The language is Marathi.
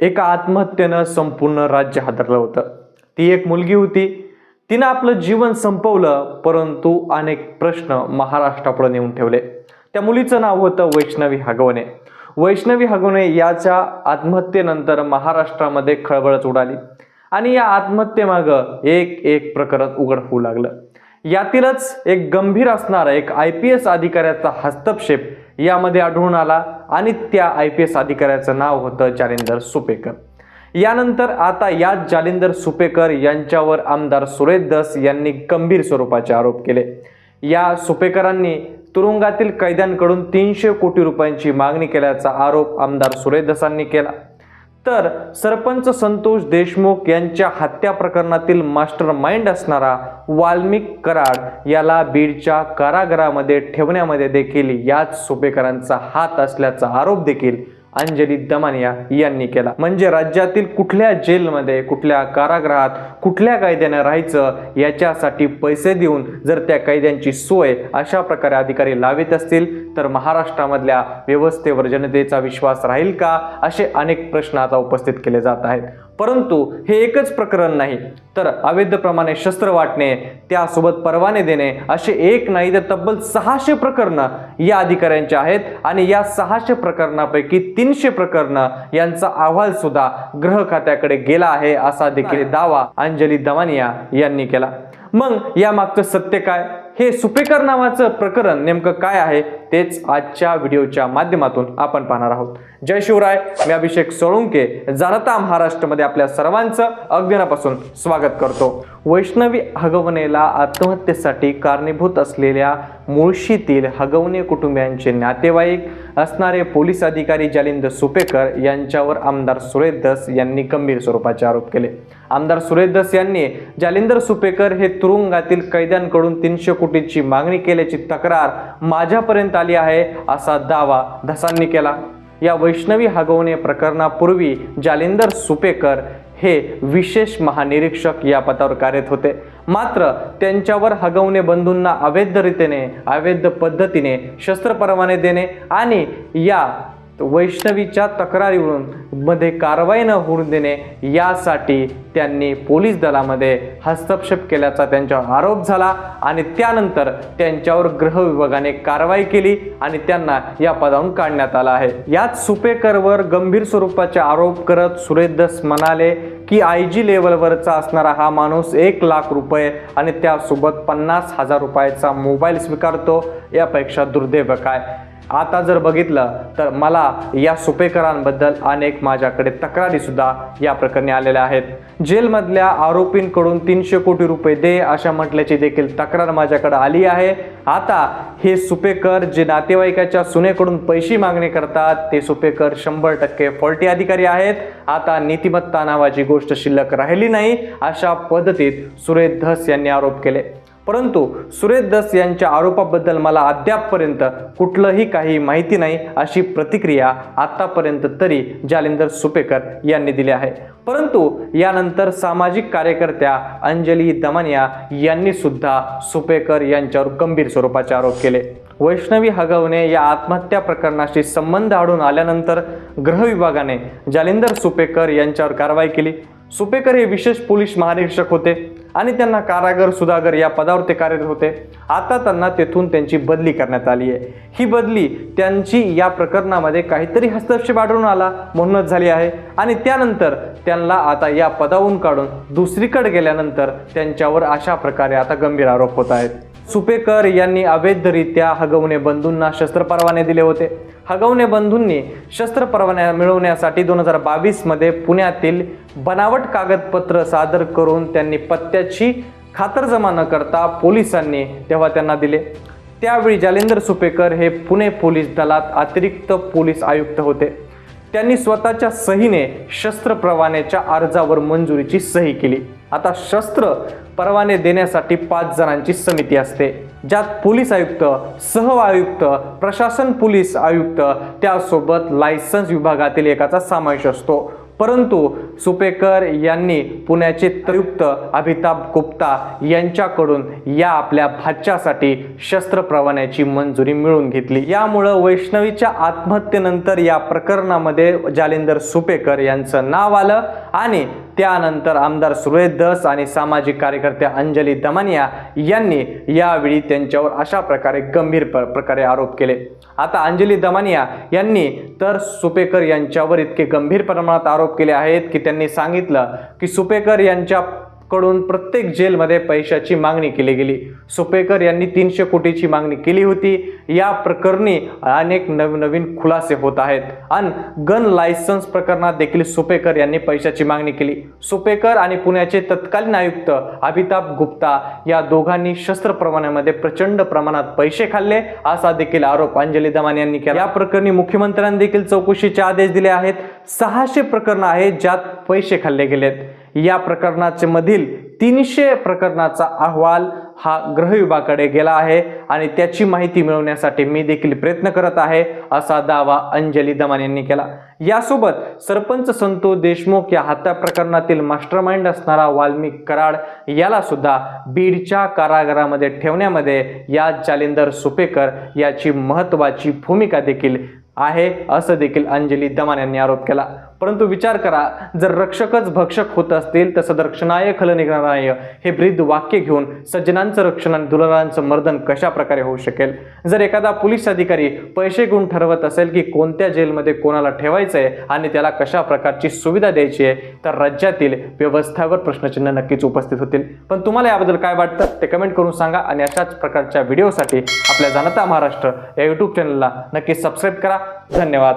एका आत्महत्येनं संपूर्ण राज्य हादरलं होतं. ती एक मुलगी होती. तिनं आपलं जीवन संपवलं परंतु अनेक प्रश्न महाराष्ट्रापुढे नेऊन ठेवले. त्या मुलीचं नाव होतं वैष्णवी हगवणे. वैष्णवी हगवणे याच्या आत्महत्येनंतर महाराष्ट्रामध्ये खळबळच उडाली. आणि या आत्महत्येमागं एक एक प्रकरण उघड होऊ लागलं. यातीलच एक गंभीर असणारा एक आय पी एस अधिकाऱ्याचा हस्तक्षेप यामध्ये आढळून आला आणि त्या आय पी एस अधिकाऱ्याचं नाव होतं जालिंदर सुपेकर. यानंतर आता याच जालिंदर सुपेकर यांच्यावर आमदार सुरेश दस यांनी गंभीर स्वरूपाचे आरोप केले. या सुपेकरांनी तुरुंगातील कैद्यांकडून तीनशे कोटी रुपयांची मागणी केल्याचा आरोप आमदार सुरेश दसांनी केला. तर सरपंच संतोष देशमुख यांच्या हत्या प्रकरणातील मास्टर माइंड असणारा वाल्मिक कराड याला बीडच्या कारागृहामध्ये ठेवण्यामध्ये देखील याच सुपेकरांचा हात असल्याचा आरोप देखील अंजली दमानिया यांनी केला. म्हणजे राज्यातील कुठल्या जेलमध्ये कुठल्या कारागृहात कुठल्या कायद्याने राहायचं याच्यासाठी पैसे देऊन जर त्या कैद्यांची सोय अशा प्रकारे अधिकारी लावित असतील तर महाराष्ट्रामधल्या व्यवस्थेवर जनतेचा विश्वास राहील का? असे अनेक प्रश्न आता उपस्थित केले जात आहेत. परंतु हे एकच प्रकरण नाही. तर अवैधप्रमाणे शस्त्र वाटणे त्यासोबत परवाने देणे असे एक नाही तर तब्बल सहाशे प्रकरणं या अधिकाऱ्यांचे आहेत आणि या सहाशे प्रकरणापैकी तीनशे प्रकरणं यांचा अहवाल सुद्धा गृह खात्याकडे गेला आहे असा देखील दावा अंजली दमानिया यांनी केला. मग या मागचं सत्य काय? हे सुपेकर नावाचं प्रकरण नेमकं काय आहे तेच आजच्या व्हिडिओच्या माध्यमातून आपण पाहणार आहोत. जय शिवराय मी अभिषेक सोळुंके जाणता महाराष्ट्रामध्ये आपल्या सर्वांचं अज्ञानापासून स्वागत करतो. वैष्णवी हगवणेला आत्महत्येसाठी कारणीभूत असलेल्या मुळशीतील हगवणे कुटुंबियांचे नातेवाईक असणारे पोलीस अधिकारी जालिंद सुपेकर यांच्यावर आमदार सुरेश दस यांनी गंभीर स्वरूपाचे आरोप केले. आमदार सुरेश दस यांनी जालिंदर सुपेकर हे तुरुंगातील कैद्यांकडून तीनशे कोटींची मागणी केल्याची तक्रार माझ्यापर्यंत आली आहे असा दावा धसांनी केला. या वैष्णवी हगवणे प्रकरणापूर्वी जालिंदर सुपेकर हे विशेष महानिरीक्षक या पदावर कार्यरत होते. मात्र त्यांच्यावर हगवणे बंधूंना अवैधरितेने अवैध पद्धतीने शस्त्र परवाने देणे आणि या वैष्णवीच्या तक्रारीवरून मध्ये कारवाई न होऊ देणे यासाठी त्यांनी पोलीस दलामध्ये हस्तक्षेप केल्याचा त्यांच्यावर आरोप झाला आणि त्यानंतर त्यांच्यावर गृह विभागाने कारवाई केली आणि त्यांना या पदावरून काढण्यात आलं आहे. याच सुपेकरवर गंभीर स्वरूपाचे आरोप करत सुरेश दस म्हणाले की आय जी लेवलवरचा असणारा हा माणूस एक लाख रुपये आणि त्यासोबत पन्नास हजार रुपयाचा मोबाईल स्वीकारतो. यापेक्षा दुर्दैव काय आता जर बघितलं तर मला या सुपेकरांबद्दल अनेक माझ्याकडे तक्रारीसुद्धा या प्रकरणी आलेल्या आहेत. जेलमधल्या आरोपींकडून तीनशे कोटी रुपये दे अशा म्हटल्याची देखील तक्रार माझ्याकडे आली आहे. आता हे सुपेकर जे नातेवाईकाच्या सुनेकडून पैसे मागणी करतात ते सुपेकर शंभर टक्के फॉल्टी अधिकारी आहेत. आता नीतिमत्ता नावाची गोष्ट शिल्लक राहिली नाही अशा पद्धतीत सुरेश धस यांनी आरोप केले. परंतु सुरेश दस यांच्या आरोपाबद्दल मला अद्यापपर्यंत कुठलंही काही माहिती नाही अशी प्रतिक्रिया आतापर्यंत तरी जालिंदर सुपेकर यांनी दिली आहे. परंतु यानंतर सामाजिक कार्यकर्त्या अंजली दमानिया यांनी सुद्धा सुपेकर यांच्यावर गंभीर स्वरूपाचे आरोप केले. वैष्णवी हगवणे या आत्महत्या प्रकरणाशी संबंध आढळून आल्यानंतर गृह विभागाने जालिंदर सुपेकर यांच्यावर कारवाई केली. सुपेकर हे विशेष पोलीस महानिरीक्षक होते. आणि त्यांना कारागर सुधागर या पदावर ते कार्यरत होते. आता त्यांना तेथून त्यांची बदली करण्यात आली आहे. ही बदली त्यांची या प्रकरणामध्ये काहीतरी हस्तक्षेप आढळून आला म्हणूनच झाली आहे. आणि त्यानंतर त्यांना आता या पदावरून काढून दुसरीकडे गेल्यानंतर त्यांच्यावर अशा प्रकारे आता गंभीर आरोप होत आहेत. सुपेकर यांनी अवैधरित्या हगवणे बंधूंना शस्त्र परवाने दिले होते. हगवणे बंधूंनी शस्त्र परवान्या मिळवण्यासाठी दोन हजार बावीसमध्ये पुण्यातील बनावट कागदपत्र सादर करून त्यांनी पत्त्याची खातरजमा न करता पोलिसांनी तेव्हा त्यांना दिले. त्यावेळी जालिंदर सुपेकर हे पुणे पोलीस दलात अतिरिक्त पोलीस आयुक्त होते. त्यांनी स्वतःच्या सहीने शस्त्र परवान्याच्या अर्जावर मंजुरीची सही केली. आता शस्त्र परवाने देण्यासाठी पाच जणांची समिती असते ज्यात पोलीस आयुक्त सह आयुक्त प्रशासन पोलीस आयुक्त त्यासोबत लायसन्स विभागातील एकाचा समावेश असतो. परंतु सुपेकर यांनी पुण्याचे तयुक्त अमिताभ गुप्ता यांच्याकडून या आपल्या भाच्यासाठी शस्त्र प्रवान्याची मंजुरी मिळवून घेतली. यामुळं वैष्णवीच्या आत्महत्येनंतर या प्रकरणामध्ये जालिंदर सुपेकर यांचं नाव आलं आणि त्यानंतर आमदार सुरेश दस आणि सामाजिक कार्यकर्त्या अंजली दमानिया यांनी यावेळी त्यांच्यावर अशा प्रकारे गंभीर प- प्रकारे आरोप केले. आता अंजली दमानिया यांनी तर सुपेकर यांच्यावर इतके गंभीर प्रमाणात आरोप केले आहेत की त्यांनी सांगितलं की सुपेकर यांच्या कडून प्रत्येक जेलमध्ये पैशाची मागणी केली गेली. सुपेकर यांनी तीनशे कोटीची मागणी केली होती. या प्रकरणी अनेक नवनवीन खुलासे होत आहेत. आणि गन लायसन्स प्रकरणात देखील सुपेकर यांनी पैशाची मागणी केली. सुपेकर आणि पुण्याचे तत्कालीन आयुक्त अमिताभ गुप्ता या दोघांनी शस्त्र प्रमाणामध्ये प्रचंड प्रमाणात पैसे खाल्ले असा देखील आरोप अंजली दमान यांनी केला. या प्रकरणी मुख्यमंत्र्यांनी देखील चौकशीचे आदेश दिले आहेत. सहाशे प्रकरणं आहेत ज्यात पैसे खाल्ले गेलेत. या प्रकरणाचे मधील तीनशे प्रकरणाचा अहवाल हा गृह विभागाकडे गेला आहे आणि त्याची माहिती मिळवण्यासाठी मी देखील प्रयत्न करत आहे असा दावा अंजली दमान यांनी केला. यासोबत सरपंच संतोष देशमुख या हत्या प्रकरणातील मास्टरमाइंड असणारा वाल्मिक कराड याला सुद्धा बीडच्या कारागारामध्ये ठेवण्यामध्ये या जालिंदर सुपेकर याची महत्वाची भूमिका देखील आहे असं देखील अंजली दमान यांनी आरोप केला. परंतु विचार करा जर रक्षकच भक्षक होत असतील तर सदरक्षणाय खल निघणाराय. हे ब्रीद वाक्य घेऊन सज्जनांचं रक्षण आणि दुलारांचं मर्दन कशा प्रकारे होऊ शकेल? जर एखादा पोलीस अधिकारी पैसे गुण ठरवत असेल की कोणत्या जेलमध्ये कोणाला ठेवायचं आहे आणि त्याला कशा प्रकारची सुविधा द्यायची आहे तर राज्यातील व्यवस्थेवर प्रश्नचिन्ह नक्कीच उपस्थित होतील. पण तुम्हाला याबद्दल काय वाटतं? ते कमेंट करून सांगा आणि अशाच प्रकारच्या व्हिडिओसाठी आपल्या जाणता महाराष्ट्र या यूट्यूब चॅनलला नक्की सबस्क्राईब करा. धन्यवाद.